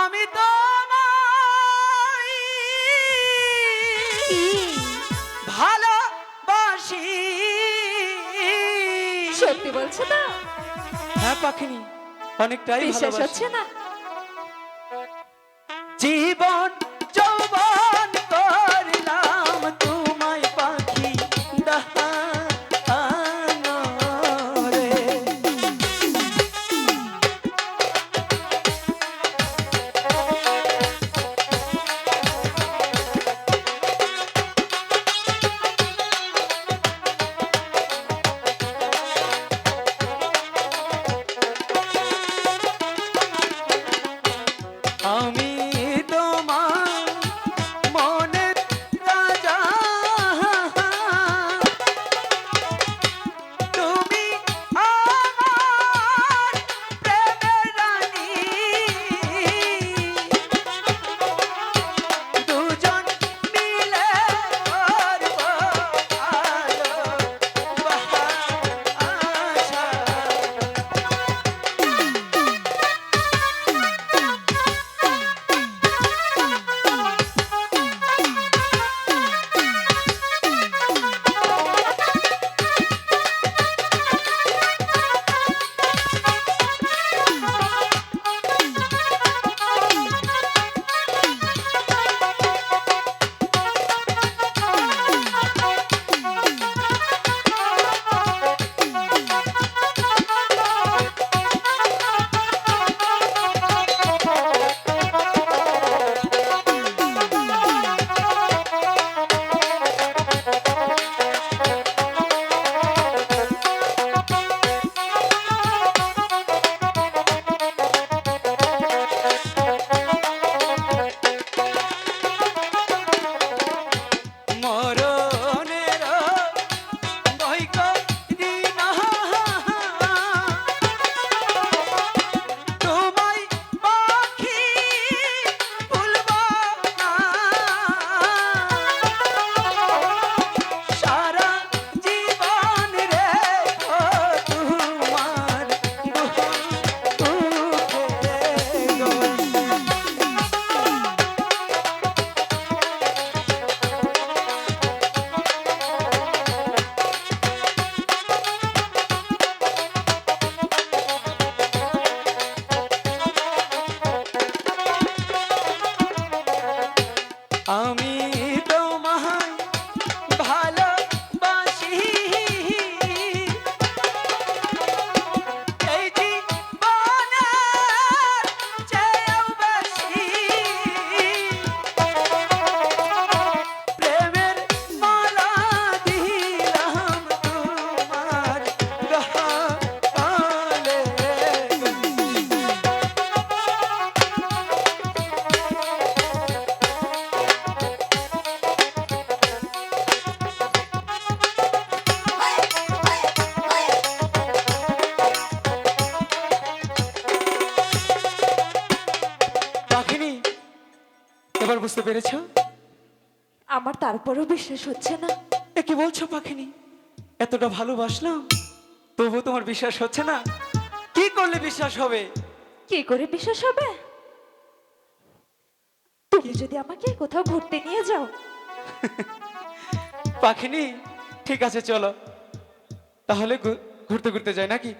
আমি তো ভালোবাসি। সত্যি বলছো তো? হ্যাঁ পাখিনি। অনেকটাই বিশ্বাস হচ্ছে না। জীবন বুঝতে পেরেছ? আমার তারপরও বিশ্বাস হচ্ছে না। এ কি বলছো পাখিনি? এতটা ভালোবাসলাম তবু তোমার বিশ্বাস হচ্ছে না? কি করলে বিশ্বাস হবে? কি করে বিশ্বাস হবে? তুমি যদি আমাকে কোথাও ঘুরতে নিয়ে যাও। পাখিনি ঠিক আছে চলো। তাহলে ঘুরতে ঘুরতে যাই নাকি?